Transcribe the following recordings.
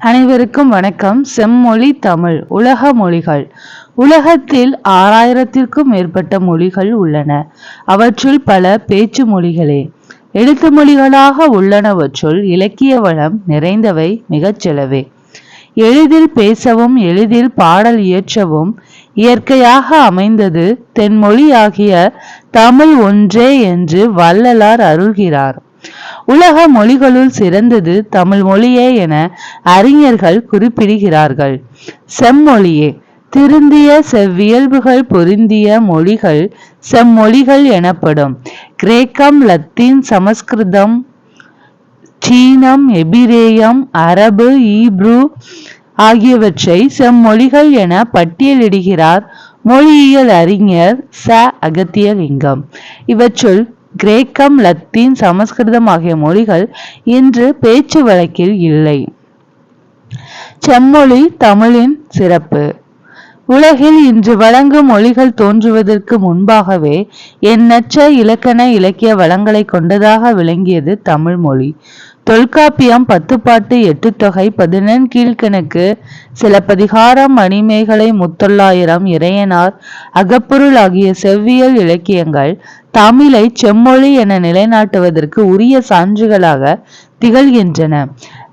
அனைவருக்கும் வணக்கம். செம்மொழி தமிழ் உலக மொழிகள். உலகத்தில் ஆறாயிரத்திற்கும் மேற்பட்ட மொழிகள் உள்ளன. அவற்றுள் பல பேச்சு மொழிகளே. எழுத்து மொழிகளாக உள்ளனவற்றுள் இலக்கிய வளம் நிறைந்தவை மிகச்சிலவே எளிதில் பேசவும் எளிதில் பாடல் இயற்றவும் இயற்கையாக அமைந்தது தென்மொழியாகிய தமிழ் ஒன்றே என்று வள்ளலார் அருள்கிறார். உலக மொழிகளுள் சிறந்தது தமிழ் மொழியே என அறிஞர்கள் குறிப்பிடுகிறார்கள். செம்மொழியே திருந்திய செவ்வியல்புகள் பொருந்திய மொழிகள் செம்மொழிகள் எனப்படும். கிரேக்கம் லத்தீன் சமஸ்கிருதம் சீனம் எபிரேயம் அரபு ஈப்ரு ஆகியவற்றை செம்மொழிகள் என பட்டியலிடுகிறார் மொழியியல் அறிஞர் ச. அகத்தியலிங்கம். இவற்றுள் கிரேக்கம் லத்தீன் சமஸ்கிருதம் ஆகிய மொழிகள் இன்று பேச்சு வழக்கில் இல்லை. செம்மொழி தமிழின் சிறப்பு. உலகில் இன்று வழங்கும் மொழிகள் தோன்றுவதற்கு முன்பாகவே எண்ணற்ற இலக்கண இலக்கிய வளங்களை கொண்டதாக விளங்கியது தமிழ் மொழி. தொல்காப்பியம் பத்துப்பாட்டு எட்டு தொகை பதினெண் கீழ்கணக்கு சிலப்பதிகாரம் மணிமேகலை முத்தொள்ளாயிரம் இறையனார் அகப்பொருள் ஆகிய செவ்வியல் இலக்கியங்கள் தமிழை செம்மொழி என நிலைநாட்டுவதற்கு உரிய சான்றுகளாக திகழ்கின்றன.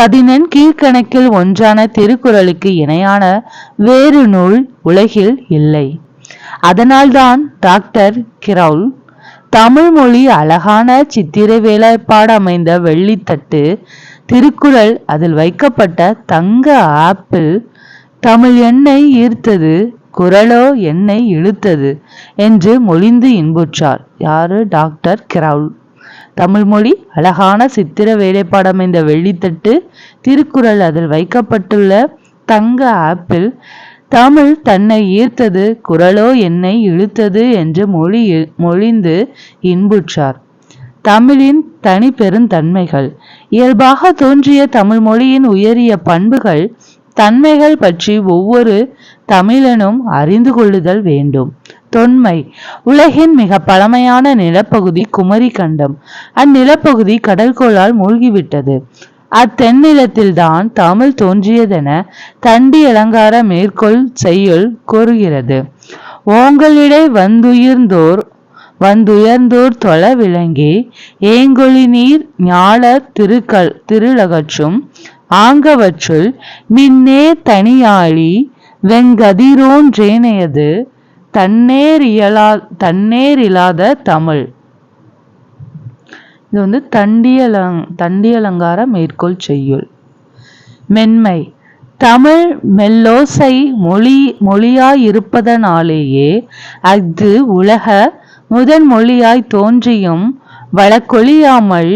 பதினெண் கீழ்கணக்கில் ஒன்றான திருக்குறளுக்கு இணையான வேறு நூல் உலகில் இல்லை. அதனால்தான் டாக்டர் கிரவுல் தமிழ் மொழி அழகான சித்திர வேலைப்பாடு அமைந்த வெள்ளித்தட்டு திருக்குறள் அதில் வைக்கப்பட்ட தங்க ஆப்பிள் தமிழ் எண்ணெய் ஈர்த்தது குரலோ என்னை இழுத்தது என்று மொழிந்து இன்புற்றார். யாரு? Doctor Graul. தமிழ்மொழி அழகான சித்திர வேலைப்பாடமைந்த வெள்ளித்தட்டு திருக்குறள் அதில் வைக்கப்பட்டுள்ள தங்க ஆப்பிள் தமிழ் தன்னை ஈர்த்தது குரலோ என்னை இழுத்தது என்று மொழி மொழிந்து இன்புற்றார். தமிழின் தனி பெருந்தன்மைகள். இயல்பாக தோன்றிய தமிழ் மொழியின் உயரிய பண்புகள் தன்மைகள் பற்றி ஒவ்வொரு தமிழனும் அறிந்து கொள்ளுதல் வேண்டும். தொன்மை. உலகின் மிக பழமையான நிலப்பகுதி குமரி கண்டம் அந்நிலப்பகுதி கடற்கோளால் மூழ்கிவிட்டது. அத்தென்னிலத்தில்தான் தமிழ் தோன்றியதென தண்டி அலங்கார மேற்கோள் செய்யுள் கூறுகிறது. ஓங்களிடை வந்துயிர்ந்தோர் வந்துயர்ந்தோர் தொல விளங்கி ஏங்கொழி நீர் ஞாழ திருக்கல் திருளகற்றும் ஆங்கவற்றுள் மின்னே தனியாளி வெங்கதிரோன்றேனையது தன்னேர் இயலா தன்னேர் இல்லாத தமிழ். இது வந்து தண்டியலங் தண்டியலங்கார மேற்கோள் செய்யுள். மென்மை. தமிழ் மெல்லோசை மொழி மொழியாயிருப்பதனாலேயே அஃது உலக முதன் மொழியாய் தோன்றியும் வழக்கொழியாமல்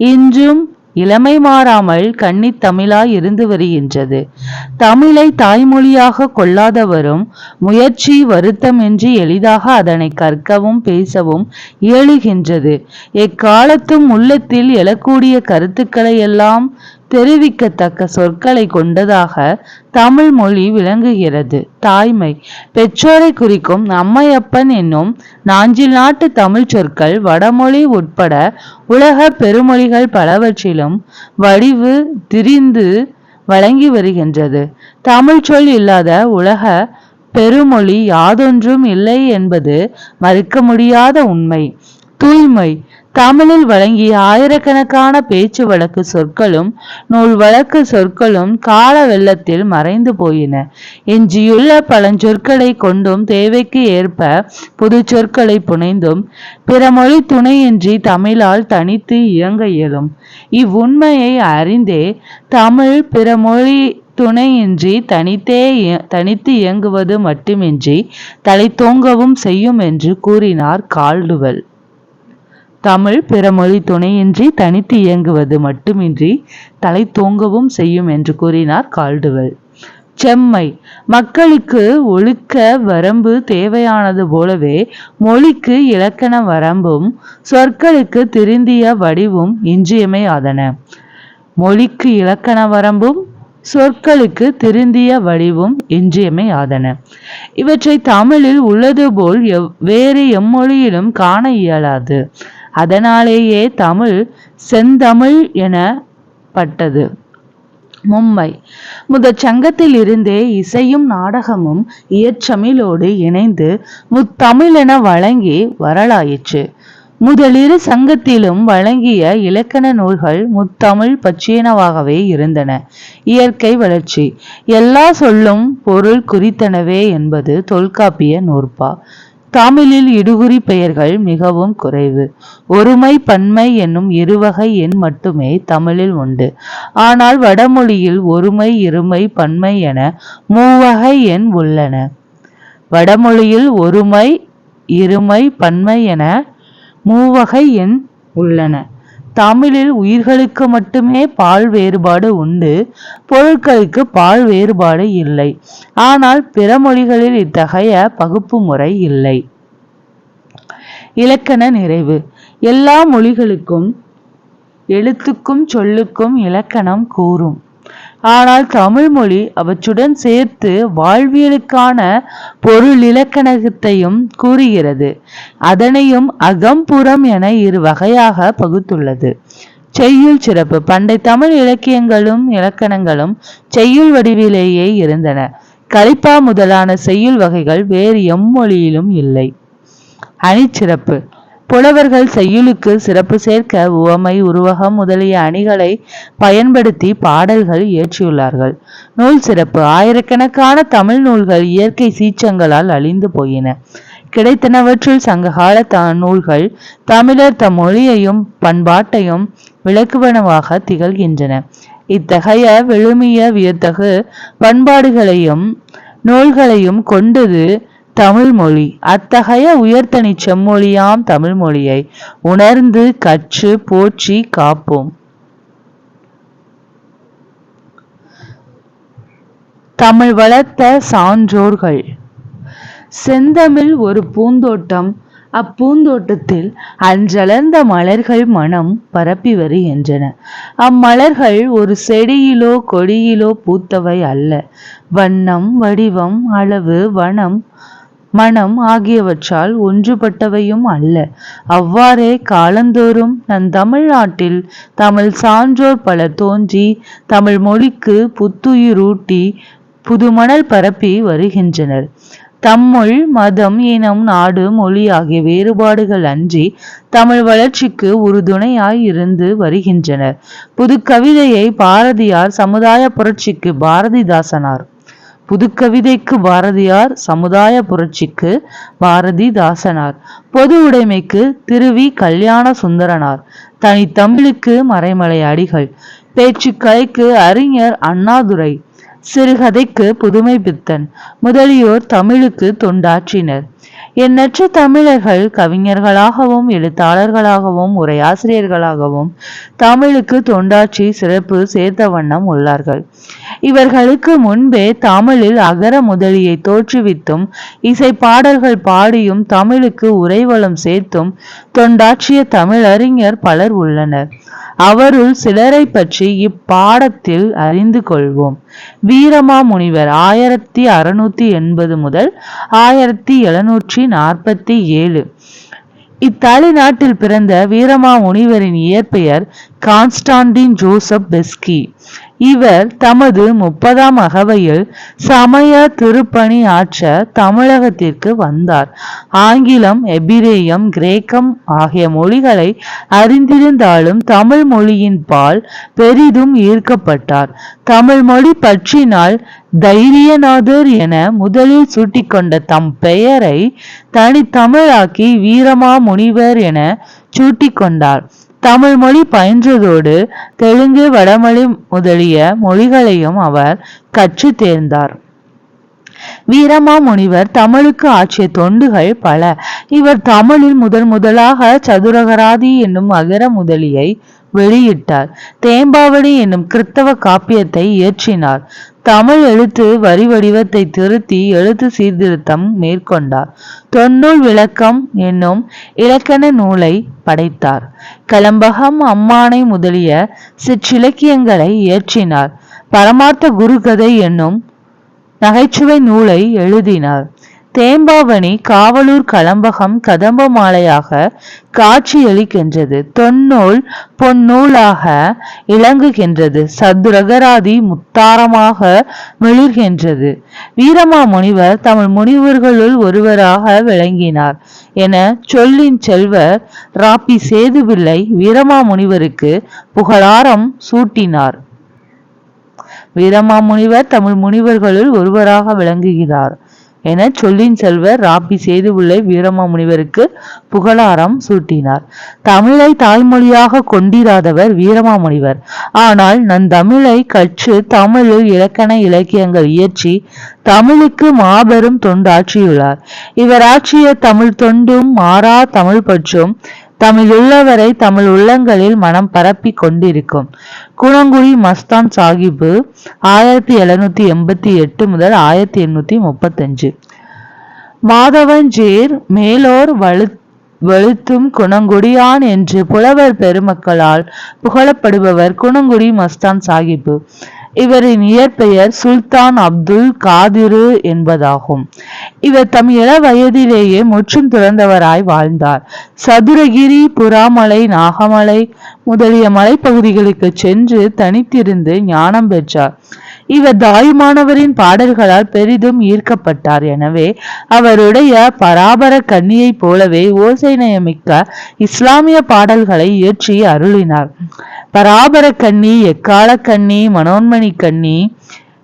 இன்றும் இளமை மாறாமல் கன்னித் தமிழாய் இருந்து வருகின்றது. தமிழை தாய்மொழியாக கொள்ளாதவரும் முயற்சி வருத்தமின்றி எளிதாக அதனை கற்கவும் பேசவும் இயலுகின்றது. எக்காலத்தும் உள்ளத்தில் எழக்கூடிய கருத்துக்களை எல்லாம் தெரிவிக்கத்தக்க சொற்களை கொண்டதாக தமிழ் மொழி விளங்குகிறது. தாய்மை. பெற்றோரை குறிக்கும் அம்மையப்பன் என்னும் நாஞ்சில் நாட்டு தமிழ் சொற்கள் வடமொழி உட்பட உலக பெருமொழிகள் பலவற்றிலும் வடிவு திரிந்து வழங்கி வருகின்றது. தமிழ் சொல் இல்லாத உலக பெருமொழி யாதொன்றும் இல்லை என்பது மறுக்க முடியாத உண்மை. தூய்மை. தமிழில் வழங்கிய ஆயிரக்கணக்கான பேச்சு வழக்கு சொற்களும் நூல் வழக்கு சொற்களும் கால வெள்ளத்தில் மறைந்து போயின. எஞ்சியுள்ள பழஞ்சொற்களை கொண்டும் தேவைக்கு ஏற்ப புது சொற்களை புனைந்தும் பிற மொழி துணையின்றி தமிழால் தனித்து இயங்க இயலும். இவ்வுண்மையை அறிந்தே தமிழ் பிற மொழி துணையின்றி தனித்தே தனித்து இயங்குவது மட்டுமின்றி தலை தோங்கவும் செய்யும் என்று கூறினார் கால்டுவல். தமிழ் பிறமொழி துணையின்றி தனித்து இயங்குவது மட்டுமின்றி தலை தோங்கவும் செய்யும் என்று கூறினார் கால்டுவெல். செம்மை. மக்களுக்கு ஒழுக்க வரம்பு தேவையானது போலவே மொழிக்கு இலக்கண வரம்பும் சொற்களுக்கு திருந்திய வடிவும் இன்றியமையாதன. மொழிக்கு இலக்கண வரம்பும் சொற்களுக்கு திருந்திய வடிவும் இன்றியமையாதன. இவற்றை தமிழில் உள்ளது போல் எவ் வேறு எம்மொழியிலும் காண இயலாது. அதனாலேயே தமிழ் செந்தமிழ் எனப்பட்டது. மும்பை முதற் சங்கத்தில் இருந்தே இசையும் நாடகமும் இயற்றமிழோடு இணைந்து முத்தமிழென வழங்கி வரலாயிற்று. முதலிரு சங்கத்திலும் வழங்கிய இலக்கண நூல்கள் முத்தமிழ் பற்றியனவாகவே இருந்தன. இயற்கை வளர்ச்சி. எல்லா சொல்லும் பொருள் குறித்தனவே என்பது தொல்காப்பிய நூற்பா. தமிழில் இடுகுறி பெயர்கள் மிகவும் குறைவு. ஒருமை பன்மை என்னும் இருவகை எண் மட்டுமே தமிழில் உண்டு. ஆனால் வடமொழியில் ஒருமை இருமை பன்மை என மூவகை எண் உள்ளன. வடமொழியில் ஒருமை இருமை பன்மை என மூவகை எண் உள்ளன. தமிழில் உயிர்களுக்கு மட்டுமே பால் வேறுபாடு உண்டு பொருட்களுக்கு பால் வேறுபாடு இல்லை. ஆனால் பிற மொழிகளில் இத்தகைய பகுப்பு முறை இல்லை. இலக்கண நிறைவு. எல்லா மொழிகளுக்கும் எழுத்துக்கும் சொல்லுக்கும் இலக்கணம் கூறும். ஆனால் தமிழ் மொழி அவற்றுடன் சேர்த்து வாழ்வியலுக்கான பொருளிலக்கணத்தையும் கூறுகிறது. அதனையும் அகம்புறம் என இரு வகையாக பகுத்துள்ளது. செய்யுள் சிறப்பு. பண்டை தமிழ் இலக்கியங்களும் இலக்கணங்களும் செய்யுள் வடிவிலேயே இருந்தன. கலிப்பா முதலான செய்யுள் வகைகள் வேறு எம்மொழியிலும் இல்லை. அணிச்சிறப்பு. புலவர்கள் செய்யுளுக்கு சிறப்பு சேர்க்க உவமை உருவகம் முதலிய அணிகளை பயன்படுத்தி பாடல்கள் இயற்றியுள்ளார்கள். நூல் சிறப்பு. ஆயிரக்கணக்கான தமிழ் நூல்கள் இயற்கை சீற்றங்களால் அழிந்து போயின. கிடைத்தனவற்றுள் சங்ககால த நூல்கள் தமிழர் தம் மொழியையும் பண்பாட்டையும் விளக்குவனவாக திகழ்கின்றன. இத்தகைய விழுமிய வியத்தகு பண்பாடுகளையும் நூல்களையும் கொண்டது தமிழ் மொழி அத்தகைய உயர்தனி செம்மொழியாம் தமிழ் மொழியை உணர்ந்து கற்று போற்றி காப்போம். தமிழ் வளர்த்த சான்றோர்கள். செந்தமிழ் ஒரு பூந்தோட்டம். அப்பூந்தோட்டத்தில் அன்றலர்ந்த மலர்கள் மனம் பரப்பி வருகின்றன. அம்மலர்கள் ஒரு செடியிலோ கொடியிலோ பூத்தவை அல்ல. வண்ணம் வடிவம் அளவு வனம் மனம் ஆகியவற்றால் ஒன்றுபட்டவையும் அல்ல. அவ்வாறே காலந்தோறும் நம் தமிழ்நாட்டில் தமிழ் சான்றோர் பலர் தோன்றி தமிழ் மொழிக்கு புத்துயிரூட்டி புதுமணல் பரப்பி வருகின்றனர். தம்மொழ் மதம் இனம் நாடு மொழி ஆகிய வேறுபாடுகள் அன்றி தமிழ் வளர்ச்சிக்கு உறுதுணையாய் இருந்து வருகின்றனர். புது கவிதையை பாரதியார் சமுதாய புரட்சிக்கு பாரதிதாசனார் புதுக்கவிதைக்கு பாரதியார் சமுதாய புரட்சிக்கு பாரதிதாசனார். பொது உடைமைக்கு திருவி கல்யாண சுந்தரனார் தனித்தமிழுக்கு மறைமலை அடிகள். பேச்சுக்கலைக்கு அறிஞர் அண்ணாதுரை. சிறுகதைக்கு புதுமை பித்தன் முதலியோர் தமிழுக்கு தொண்டாற்றினர். எண்ணற்ற தமிழர்கள் கவிஞர்களாகவும் எழுத்தாளர்களாகவும் உரையாசிரியர்களாகவும் தமிழுக்கு தொண்டாற்றி சிறப்பு சேர்த்த வண்ணம் உள்ளார்கள். இவர்களுக்கு முன்பே தமிழில் அகர முதலியை தோற்றுவித்தும் இசை பாடல்கள் பாடியும் தமிழுக்கு உரைவளம் சேர்த்தும் தொண்டாற்றிய தமிழறிஞர் பலர் உள்ளனர். அவருள் சிலரை பற்றி இப்பாடத்தில் அறிந்து கொள்வோம். வீரமா முனிவர் ஆயிரத்தி அறுநூத்தி எண்பது முதல் ஆயிரத்தி எழுநூத்தி எழுநூற்றி நாற்பத்தி ஏழு. இத்தாலி நாட்டில் பிறந்த வீரமா முனிவரின் இயற்பெயர் கான்ஸ்டான்டின் ஜோசப் பெஸ்கி. இவர் தமது முப்பதாம் அகவையில் சமய திருப்பணி ஆற்ற தமிழகத்திற்கு வந்தார். ஆங்கிலம் எபிரேயம் கிரேக்கம் ஆகிய மொழிகளை அறிந்திருந்தாலும் தமிழ் மொழியின் பால் பெரிதும் ஈர்க்கப்பட்டார். தமிழ் மொழி பற்றினால் தைரியநாதர் என முதலில் சூட்டிக்கொண்ட தம் பெயரை தனித்தமிழாக்கி வீரமா முனிவர் என சூட்டிக்கொண்டார். தமிழ் மொழி பயின்றதோடு தெலுங்கு வடமொழி முதலிய மொழிகளையும் அவர் கற்று தேர்ந்தார். வீரமா முனிவர் தமிழுக்கு ஆற்றிய தொண்டுகள் பல. இவர் தமிழில் முதன் முதலாக சதுரகராதி என்னும் அகர முதலியை வெளியிட்டார். தேம்பாவடி என்னும் கிறித்தவ காப்பியத்தை இயற்றினார். தமிழ் எழுத்து வரி வடிவத்தை திருத்தி எழுத்து சீர்திருத்தம் மேற்கொண்டார். தொன்னூல் விளக்கம் என்னும் இலக்கண நூலை படைத்தார். கலம்பகம் அம்மானை முதலிய சிற்றிலக்கியங்களை இயற்றினார். பரமார்த்த குருகதை என்னும் நகைச்சுவை நூலை எழுதினார். தேம்பாவணி காவலூர் கலம்பகம் கதம்ப மாலையாக காட்சியளிக்கின்றது. தொன்னூல் பொன்னூலாக இளங்குகின்றது சதுரகராதி முத்தாரமாக மிளிர்கின்றது. வீரமா முனிவர் தமிழ் முனிவர்களுள் ஒருவராக விளங்கினார் என சொல்லின் செல்வர் ராப்பி சேதுபிள்ளை வீரமா முனிவருக்கு புகழாரம் சூட்டினார். வீரமாமுனிவர் தமிழ் முனிவர்களுள் ஒருவராக விளங்குகிறார். என சொல்லின் செல்வர் ராப்பி சேதுபிள்ளை வீரமாமுனிவருக்கு புகழாரம் சூட்டினார். தமிழை தாய்மொழியாக கொண்டிராதவர் வீரமாமுனிவர். ஆனால் நன் தமிழை கற்று தமிழில் இலக்கண இலக்கியங்கள் இயற்றி தமிழுக்கு மாபெரும் தொண்டாற்றியுள்ளார். இவர் ஆற்றிய தமிழ் தொண்டும் மாறா தமிழ் பற்றும் தமிழ் உள்ளவரை தமிழ் உள்ளங்களில் மனம் பரப்பி கொண்டிருக்கும். குணங்குடி மஸ்தான் சாஹிப்பு ஆயிரத்தி எழுநூத்தி எண்பத்தி எட்டு முதல் ஆயிரத்தி எண்ணூத்தி முப்பத்தஞ்சு. மாதவஞ்சேர் மேலோர் வலு வலுத்தும் குணங்குடியான் என்று புலவர் பெருமக்களால் புகழப்படுபவர் குணங்குடி மஸ்தான் சாஹிபு இவரின் இயற்பெயர் சுல்தான் அப்துல் காதிரு என்பதாகும். இவர் தம் இள வயதிலேயே முற்றும் துறந்தவராய் வாழ்ந்தார். சதுரகிரி புறாமலை நாகமலை முதலிய மலைப்பகுதிகளுக்கு சென்று தனித்திருந்து ஞானம் பெற்றார். இவர் தாயுமானவரின் பாடல்களால் பெரிதும் ஈர்க்கப்பட்டார். எனவே அவருடைய பராபர கன்னியைப் போலவே ஓசை நயமிக்க இஸ்லாமிய பாடல்களை இயற்றி அருளினார். பராபர கன்னி எக்கால கன்னி மனோன்மணி கன்னி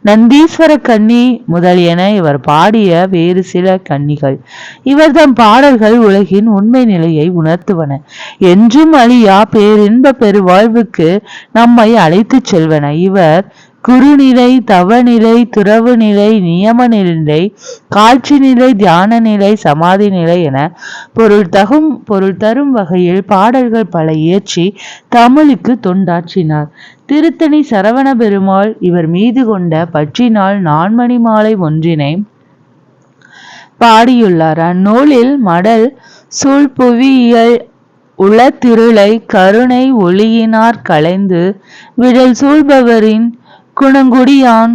நந்தீஸ்வர கன்னி முதலியன இவர் பாடிய வேறு சில கன்னிகள் இவர் தம் பாடல்கள் உலகின் உண்மை நிலையை உணர்த்துவன. என்றும் அழியா பேரின்ப பெருவாழ்வுக்கு நம்மை அழைத்துச் செல்வன. இவர் குறுநிலை தவநிலை துறவு நிலை நியம நிலை காட்சி நிலை தியான நிலை சமாதி நிலை என பொருள் தகும் பொருள் தரும் வகையில் பாடல்கள் பல இயற்றி தமிழுக்கு தொண்டாற்றினார். திருத்தணி சரவண பெருமாள் இவர் மீது கொண்ட பற்றினால் நான்மணி மாலை ஒன்றினை பாடியுள்ளார். அந்நூலில் மடல் சூழ் புவியியல் உளத்திருளை கருணை ஒளியினார் களைந்து விடல் சூழ்பவரின் குணங்குடியான்.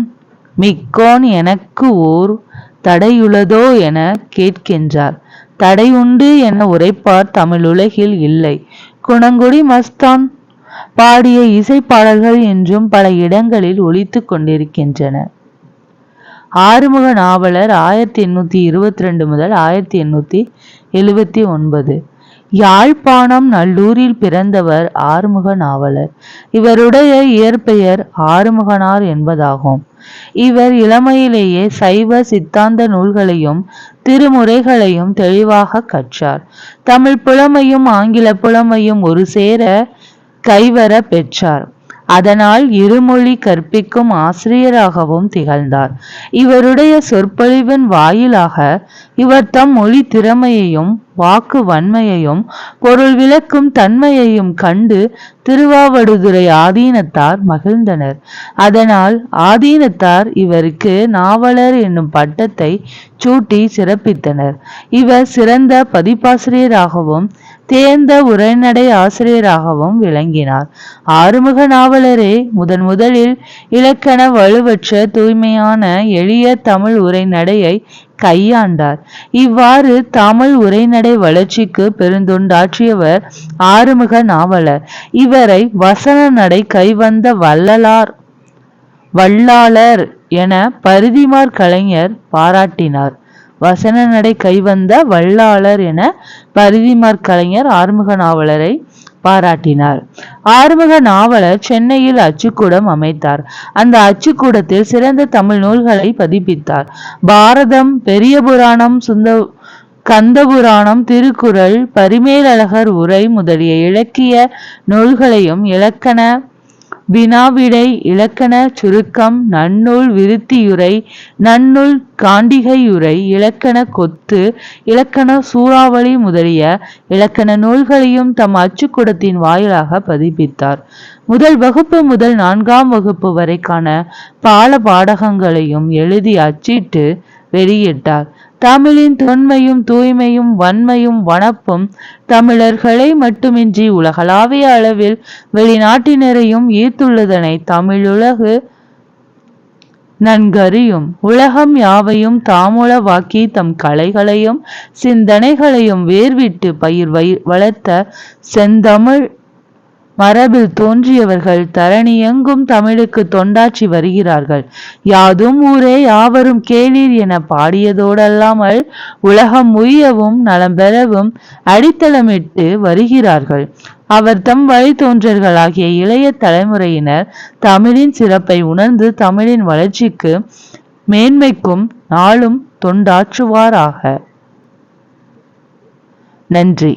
மிக்கோன் எனக்கு ஓர் தடையுளதோ என கேட்கின்றார். தடை உண்டு என உரைப்பார் தமிழுலகில் இல்லை. குணங்குடி மஸ்தான் பாடிய இசைப்பாடல்கள் என்றும் பல இடங்களில் ஒழித்து கொண்டிருக்கின்றன. ஆறுமுக நாவலர் ஆயிரத்தி எண்ணூத்தி இருபத்தி ரெண்டு முதல் ஆயிரத்தி எண்ணூத்தி எழுபத்தி ஒன்பது. யாழ்ப்பாணம் நல்லூரில் பிறந்தவர் ஆறுமுக நாவலர். இவருடைய இயற்பெயர் ஆறுமுகனார் என்பதாகும். இவர் இளமையிலேயே சைவ சித்தாந்த நூல்களையும் திருமுறைகளையும் தெளிவாக கற்றார். தமிழ் புலமையும் ஆங்கில புலமையும் ஒரு சேர கைவர பெற்றார். அதனால் இருமொழி கற்பிக்கும் ஆசிரியராகவும் திகழ்ந்தார். இவருடைய சொற்பொழிவின் வாயிலாக இவர் தம் மொழி திறமையையும் வாக்கு வன்மையையும் பொருள் விளக்கும் தன்மையையும் கண்டு திருவாவடுதுறை ஆதீனத்தார் மகிழ்ந்தனர். அதனால் ஆதீனத்தார் இவருக்கு நாவலர் என்னும் பட்டத்தை சூட்டி சிறப்பித்தனர். இவர் சிறந்த பதிப்பாசிரியராகவும் தேர்ந்த உரைநடை ஆசிரியராகவும் விளங்கினார். ஆறுமுக நாவலரே முதன் முதலில் இலக்கண வலுவற்ற தூய்மையான எளிய தமிழ் உரைநடையை கையாண்டார். இவ்வாறு தமிழ் உரைநடை வளர்ச்சிக்கு பெருந்தொண்டாற்றியவர் ஆறுமுக நாவலர். இவரை வசன நடை கைவந்த வள்ளலார் வல்லாளர் என பரிதிமார் கலைஞர் பாராட்டினார். வசன நடை கைவந்த வல்லாளர் என பரிதிமார் கலைஞர் ஆறுமுக நாவலரை பாராட்டினார். ஆறுமுக நாவலர் சென்னையில் அச்சுக்கூடம் அமைத்தார். அந்த அச்சுக்கூடத்தில் சிறந்த தமிழ் நூல்களை பதிப்பித்தார். பாரதம் பெரிய புராணம் சுந்த கந்தபுராணம் திருக்குறள் பரிமேலழகர் உரை முதலிய இலக்கிய நூல்களையும் இலக்கண வினாவிடை இலக்கண சுருக்கம் நன்னூல் விருத்தியுரை நன்னூல் காண்டிகையுரை இலக்கண கொத்து இலக்கண சூறாவளி முதலிய இலக்கண நூல்களையும் தம் அச்சுக்கூடத்தின் வாயிலாக பதிப்பித்தார். முதல் வகுப்பு முதல் நான்காம் வகுப்பு வரைக்கான பால பாடகங்களையும் எழுதி அச்சிட்டு வெளியிட்டார். தமிழின் தொன்மையும் தூய்மையும் வன்மையும் வனப்பும் தமிழர்களை மட்டுமின்றி உலகளாவிய அளவில் வெளிநாட்டினரையும் ஈர்த்துள்ளதனை தமிழுலகு நன்கறியும். உலகம் யாவையும் தாமுளவாக்கி தம் கலைகளையும் சிந்தனைகளையும் வேர்விட்டு பயிர் வளர்த்த செந்தமிழ் மரபில் தோன்றியவர்கள் தரணியெங்கும் தமிழுக்கு தொண்டாற்றி வருகிறார்கள். யாதும் ஊரே யாவரும் கேளீர் என பாடியதோடல்லாமல் உலகம் உய்யவும் நலம் பெறவும் அடித்தளமிட்டு வருகிறார்கள். அவர் தம் வழித்தோன்றர்களாகிய இளைய தலைமுறையினர் தமிழின் சிறப்பை உணர்ந்து தமிழின் வளர்ச்சிக்கு மேன்மைக்கும் நாளும் தொண்டாற்றுவாராக. நன்றி.